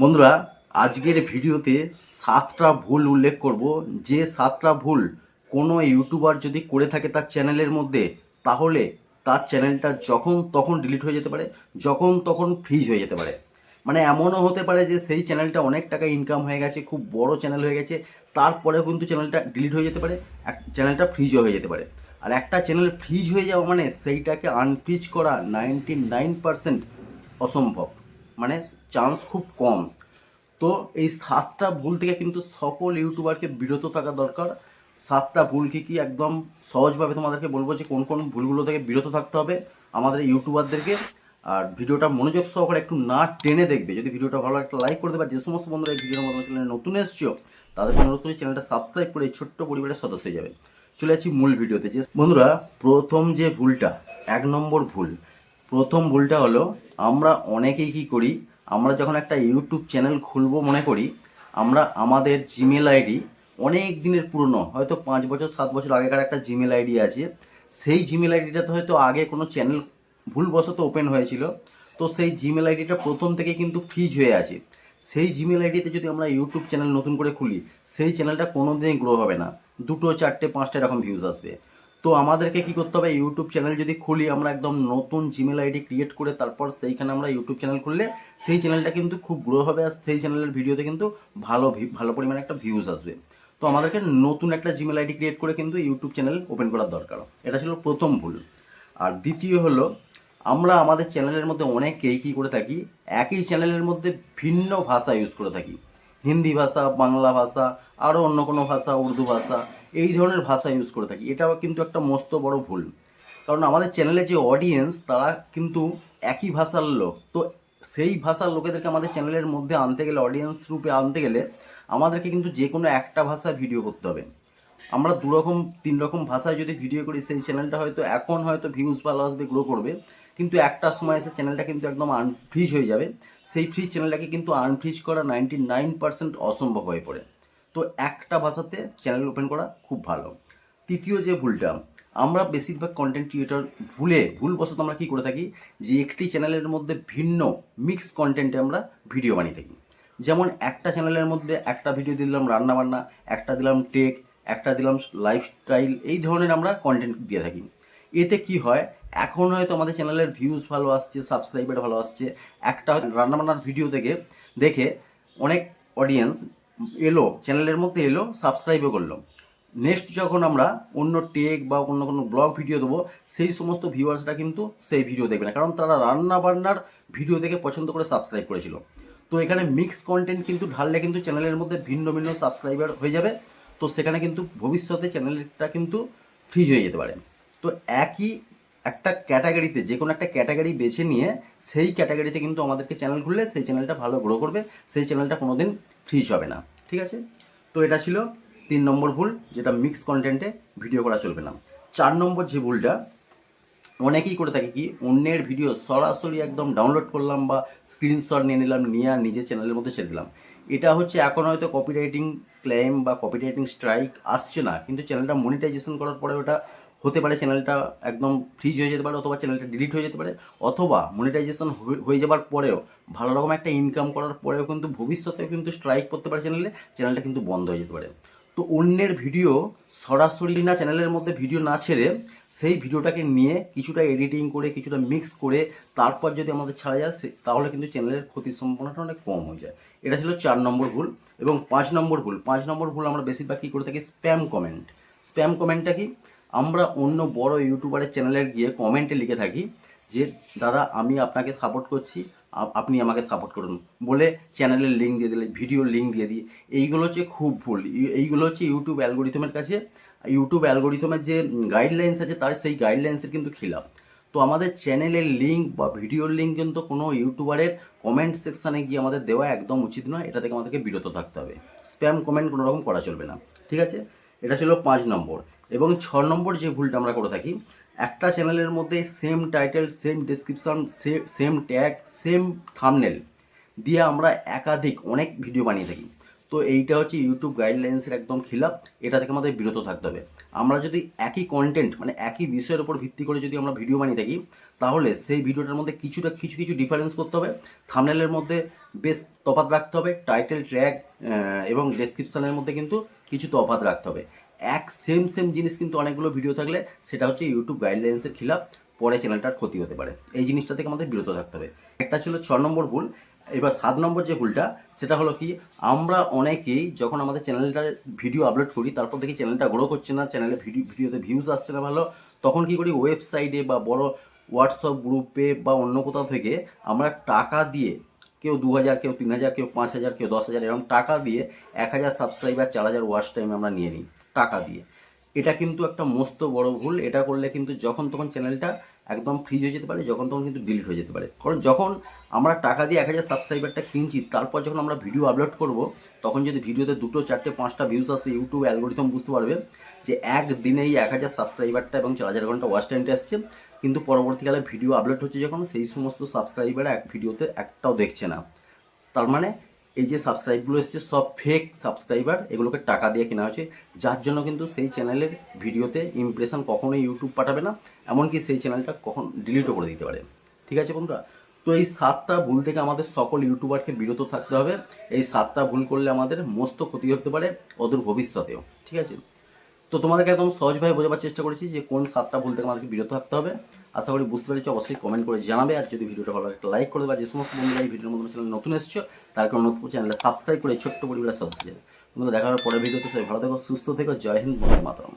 বন্ধুরা, আজকের ভিডিওতে সাতটা ভুল উল্লেখ করব। যে সাতটা ভুল কোনো ইউটিউবার যদি করে থাকে তার চ্যানেলের মধ্যে, তাহলে তার চ্যানেলটা যখন তখন ডিলিট হয়ে যেতে পারে, যখন তখন ফ্রিজ হয়ে যেতে পারে। মানে এমনও হতে পারে যে সেই চ্যানেলটা অনেক টাকা ইনকাম হয়ে গেছে, খুব বড় চ্যানেল হয়ে গেছে তারপরেও কিন্তু চ্যানেলটা ডিলিট হয়ে যেতে পারে, এক চ্যানেলটা ফ্রিজও হয়ে যেতে পারে। আর একটা চ্যানেল ফ্রিজ হয়ে যাওয়া মানে সেইটাকে আনফ্রিজ করা নাইনটি নাইন পার্সেন্ট অসম্ভব। মানে চান্স খুব কম। তো এই সাতটা ভুল থেকে কিন্তু সকল ইউটিউবারকে বিরত থাকা দরকার। সাতটা ভুল কি কি একদম সহজভাবে তোমাদেরকে বলব যে কোন কোন ভুলগুলো থেকে বিরত থাকতে হবে আমাদের ইউটিউবারদেরকে আর ভিডিওটা মনোযোগ সহকারে একটু না টেনে দেখবে। যদি ভিডিওটা ভালো একটা লাইক করে দেবে। যে সমস্ত বন্ধুরা এই ভিডিওর মধ্যে চ্যানেলে নতুন এসছো তাদেরকে অনুরোধ করি চ্যানেলটা সাবস্ক্রাইব করে এই ছোট্ট পরিবারের সদস্য হয়ে যাবে। চলে যাচ্ছি মূল ভিডিওতে। যে বন্ধুরা, প্রথম যে ভুলটা, এক নম্বর ভুল প্রথম ভুলটা হলো, আমরা অনেকেই কি করি, আমরা যখন একটা ইউটিউব চ্যানেল খুলবো মনে করি, আমরা আমাদের জিমেল আইডি অনেক দিনের পুরনো, হয়তো পাঁচ বছর, সাত বছর আগেকার একটা জিমেল আইডি আছে। সেই জিমেল আইডিটাতে হয়তো আগে কোনো চ্যানেল ভুলবশত ওপেন হয়েছিল, তো সেই জিমেল আইডিটা প্রথম থেকে কিন্তু ফ্রিজ হয়ে আছে। সেই জিমেল আইডিতে যদি আমরা ইউটিউব চ্যানেল নতুন করে খুলি, সেই চ্যানেলটা কোনো দিনই গ্রো হবে না। দুটো, চারটে, পাঁচটা এরকম ভিউজ আসবে। তো আমাদেরকে কি করতে হবে? ইউটিউব চ্যানেল যদি খুলি, আমরা একদম নতুন জিমেল আইডি ক্রিয়েট করে তারপর সেইখানে আমরা ইউটিউব চ্যানেল খুললে সেই চ্যানেলটা কিন্তু খুব গ্রো হবে আর সেই চ্যানেলের ভিডিওতে কিন্তু ভালো ভালো পরিমাণে একটা ভিউজ আসবে। তো আমাদেরকে নতুন একটা জিমেল আইডি ক্রিয়েট করে কিন্তু ইউটিউব চ্যানেল ওপেন করার দরকার। এটা ছিল প্রথম ভুল। আর দ্বিতীয় হলো, আমরা আমাদের চ্যানেলের মধ্যে অনেকেই কী করে থাকি? একই চ্যানেলের মধ্যে ভিন্ন ভাষা ইউজ করে থাকি। হিন্দি ভাষা, বাংলা ভাষা আরও অন্য কোনো ভাষা, উর্দু ভাষা। এই ধরনের ভাষা ইউজ করে থাকি। এটাও কিন্তু একটা মস্ত বড় ভুল। কারণ আমাদের চ্যানেলে যে অডিয়েন্স তারা কিন্তু একই ভাষার লোক। তো সেই ভাষার লোকেদেরকে আমাদের চ্যানেলের মধ্যে আনতে গেলে অডিয়েন্স রূপে আনতে গেলে, আমাদেরকে কিন্তু যে কোনো একটা ভাষায় ভিডিও করতে হবে। আমরা দু রকম, তিন রকম ভাষায় যদি ভিডিও করি, সেই চ্যানেলটা হয়তো এখন হয়তো ভিউজ ভালো আসবে গ্রো করবে। কিন্তু একটা সময় এসে চ্যানেলটা কিন্তু একদম আনফ্রিজ হয়ে যাবে। সেই ফ্রিজ চ্যানেলটাকে কিন্তু আনফ্রিজ করা নাইনটি নাইন পার্সেন্ট অসম্ভব হয়ে পড়ে। তো একটা ভাষাতে চ্যানেল ওপেন করা খুব ভালো। তৃতীয় যে ভুলটা, আমরা বেশিরভাগ কন্টেন্ট ক্রিয়েটর ভুলে, ভুলবশত আমরা কী করে থাকি? যে একটি চ্যানেলের মধ্যে ভিন্ন মিক্স কন্টেন্টে আমরা ভিডিও বানিয়ে থাকি। যেমন একটা চ্যানেলের মধ্যে একটা ভিডিও দিলাম রান্না বান্না একটা দিলাম টেক একটা দিলাম লাইফস্টাইল এই ধরনের আমরা কন্টেন্ট দিয়ে থাকি। এতে কি হয়? এখন হয়তো আমাদের চ্যানেলের ভিউজ ভালো আসছে সাবস্ক্রাইবার ভালো আসছে। একটা রান্নাবান্নার ভিডিও থেকে দেখে অনেক অডিয়েন্স এলো, চ্যানেলের মধ্যে এলো সাবস্ক্রাইবও করল। নেক্সট যখন আমরা অন্য টেক বা অন্য কোনো ব্লগ ভিডিও দেবো, সেই সমস্ত ভিউয়ার্সরা কিন্তু সেই ভিডিও দেখবে না। কারণ তারা রান্না বান্নার ভিডিও দেখে পছন্দ করে সাবস্ক্রাইব করেছিল। তো এখানে মিক্স কন্টেন্ট কিন্তু ঢাললে কিন্তু চ্যানেলের মধ্যে ভিন্ন ভিন্ন সাবস্ক্রাইবার হয়ে যাবে। তো সেখানে কিন্তু ভবিষ্যতে চ্যানেলটা কিন্তু ফ্রিজ হয়ে যেতে পারে। তো একই একটা ক্যাটাগরিতে যে কোনো একটা ক্যাটাগরি বেছে নিয়ে, সেই ক্যাটাগরিতে কিন্তু আমাদেরকে চ্যানেল খুললে সেই চ্যানেলটা ভালো গ্রো করবে। সেই চ্যানেলটা কোনোদিন ফ্রিজ হবে না, ঠিক আছে? তো এটা ছিল তিন নম্বর ভুল, যেটা মিক্স কন্টেন্টে ভিডিও করা চলবে না। চার নম্বর যে ভুলটা, অনেকেই করে থাকে কি, অন্যের ভিডিও সরাসরি একদম ডাউনলোড করলাম বা স্ক্রিনশট নিয়ে নিলাম, নিয়ে আর নিজের চ্যানেলের মধ্যে ছেড়ে দিলাম। এটা হচ্ছে এখন হয়তো কপিরাইটিং ক্লেম বা কপিরাইটিং স্ট্রাইক আসছে না, কিন্তু চ্যানেলটা মনিটাইজেশন করার পরে ওটা হতে পারে চ্যানেলটা একদম ফ্রিজ হয়ে যেতে পারে অথবা চ্যানেলটা ডিলিট হয়ে যেতে পারে, অথবা মনিটাইজেশন হয়ে যাবার পরেও ভালো রকম একটা ইনকাম করার পরেও কিন্তু ভবিষ্যতেও কিন্তু স্ট্রাইক করতে পারে চ্যানেলে চ্যানেলটা কিন্তু বন্ধ হয়ে যেতে পারে। তো অন্যের ভিডিও সরাসরি না চ্যানেলের মধ্যে ভিডিও না ছেড়ে সেই ভিডিওটাকে নিয়ে কিছুটা এডিটিং করে, কিছুটা মিক্স করে তারপর যদি আমাদের ছাড়া যায় তাহলে কিন্তু চ্যানেলের ক্ষতির সম্ভাবনাটা অনেক কম হয়ে যায়। এটা ছিল চার নম্বর ভুল এবং পাঁচ নম্বর ভুল, পাঁচ নম্বর ভুল আমরা বেশিরভাগ কী করে থাকি স্প্যাম কমেন্ট স্প্যাম কমেন্টটা কি? আমরা অন্য বড় ইউটিউবারের চ্যানেলের গিয়ে কমেন্টে লিখে থাকি যে, দাদা, আমি আপনাকে সাপোর্ট করছি। আপনি আমাকে সাপোর্ট করুন। বলে চ্যানেলের লিঙ্ক দিয়ে দিলে ভিডিওর লিঙ্ক দিয়ে দিই। এইগুলো হচ্ছে খুব ভুল। এইগুলো হচ্ছে ইউটিউব অ্যালগোরিথমের কাছে। ইউটিউব অ্যালগোরিথমের যে গাইডলাইন্স আছে, তার সেই গাইডলাইন্সের কিন্তু খিলাফ তো আমাদের চ্যানেলের লিঙ্ক বা ভিডিওর লিঙ্ক কিন্তু কোনো ইউটিউবারের কমেন্ট সেকশানে গিয়ে আমাদের দেওয়া একদম উচিত নয়। এটা থেকে আমাদেরকে বিরত থাকতে হবে। স্প্যাম কমেন্ট কোনো রকম করা চলবে না। ঠিক আছে? এটা ছিল পাঁচ নম্বর। এবং ছ নম্বর যে ভুলটা আমরা করে থাকি, একটা চ্যানেলের মধ্যে same title same description same tag same thumbnail দিয়ে আমরা একাধিক অনেক ভিডিও বানিয়ে থাকি। তো এইটা হচ্ছে ইউটিউব গাইডলাইন্সের একদম খিলাফ এটা থেকে আমাদের বিরত থাকতে হবে। আমরা যদি একই কন্টেন্ট মানে একই বিষয়ের উপর ভিত্তি করে যদি আমরা ভিডিও বানিয়ে থাকি, তাহলে সেই ভিডিওটার মধ্যে কিছুটা, কিছু কিছু ডিফারেন্স করতে হবে। থামনেলের মধ্যে বেশ তফাত রাখতে হবে টাইটেল ট্র্যাক এবং ডেসক্রিপশানের মধ্যে কিন্তু কিছু তফাৎ রাখতে হবে। এক সেম সেম জিনিস কিন্তু অনেকগুলো ভিডিও থাকলে, সেটা হচ্ছে ইউটিউব গাইডলাইন্সের খিলাফ, পরে চ্যানেলটার ক্ষতি হতে পারে। এই জিনিসটা থেকে আমাদের বিরত থাকতে হবে। একটা ছিল ছ নম্বর ভুল, এবার সাত নম্বর যে ভুলটা, সেটা হলো কি, আমরা অনেকেই যখন আমাদের চ্যানেলটার ভিডিও আপলোড করি, তারপর দেখি চ্যানেলটা গ্রো করছে না চ্যানেলে ভিডিও ভিডিওতে ভিউজ আসছে না ভালো, তখন কি করি ওয়েবসাইটে বা বড় হোয়াটসঅ্যাপ গ্রুপে বা অন্য কোথাও থেকে আমরা টাকা দিয়ে কেউ দু হাজার, কেউ তিন হাজার, কেউ পাঁচ হাজার, কেউ দশ হাজার, এরকম টাকা দিয়ে এক হাজার সাবস্ক্রাইবার চার হাজার ওয়াচ টাইম আমরা নিয়ে নিই, টাকা দিয়ে। এটা কিন্তু একটা মস্ত বড় ভুল, এটা করলে কিন্তু যখন তখন চ্যানেলটা একদম ফ্রিজ হয়ে যেতে পারে, যখন তখন কিন্তু ডিলিট হয়ে যেতে পারে। কারণ যখন আমরা টাকা দিয়ে এক হাজার সাবস্ক্রাইবারটা কিনছি, তারপর যখন আমরা ভিডিও আপলোড করব, তখন যদি ভিডিওতে দুটো, চারটে, পাঁচটা ভিউজ আসে ইউটিউব অ্যালগোরিথম বুঝতে পারবে যে একদিনেই এক হাজার সাবস্ক্রাইবারটা এবং চার হাজার ঘণ্টা ওয়াচ টাইমটা আসছে কিন্তু পরবর্তীকালে ভিডিও আপলোড হচ্ছে যখন, সেই সমস্ত সাবস্ক্রাইবার এক ভিডিওতে একটাও দেখছে না। তার মানে এই যে সাবস্ক্রাইবগুলো এসছে, সব ফেক সাবস্ক্রাইবার এগুলোকে টাকা দিয়ে কেনা হয়েছে। যার জন্য কিন্তু সেই চ্যানেলের ভিডিওতে ইমপ্রেশন কখনোই ইউটিউব পাঠাবে না, এমনকি সেই চ্যানেলটা কখন ডিলিটও করে দিতে পারে। ঠিক আছে বন্ধুরা? তো এই সাতটা ভুল থেকে আমাদের সকল ইউটিউবারকে বিরত থাকতে হবে। এই সাতটা ভুল করলে আমাদের মস্ত ক্ষতি হতে পারে অদূর ভবিষ্যতেও। ঠিক আছে? তো তোমাদেরকে একদম সহজভাবে বোঝাবার চেষ্টা করেছি যে কোন সাতটা ভুল থেকে আমাদেরকে বিরত থাকতে হবে। আশা করি বুঝতে পেরেছি, অবশ্যই কমেন্ট করে জানাবে। আর যদি ভিডিওটা ভালো লাগে, একটা লাইক করে দেবে। যে সমস্ত বন্ধুরা এই ভিডিওর মধ্যে নতুন এসেছ তার কারণ নতুন চ্যানেলে সাবস্ক্রাইব করে ছোট্ট পরিবারের সদস্য যাবে দেখার পরে হবে ভিডিওতে। সবাই ভালো থেকো, সুস্থ থেকো। জয় হিন্দ, বন্দে মাতরম।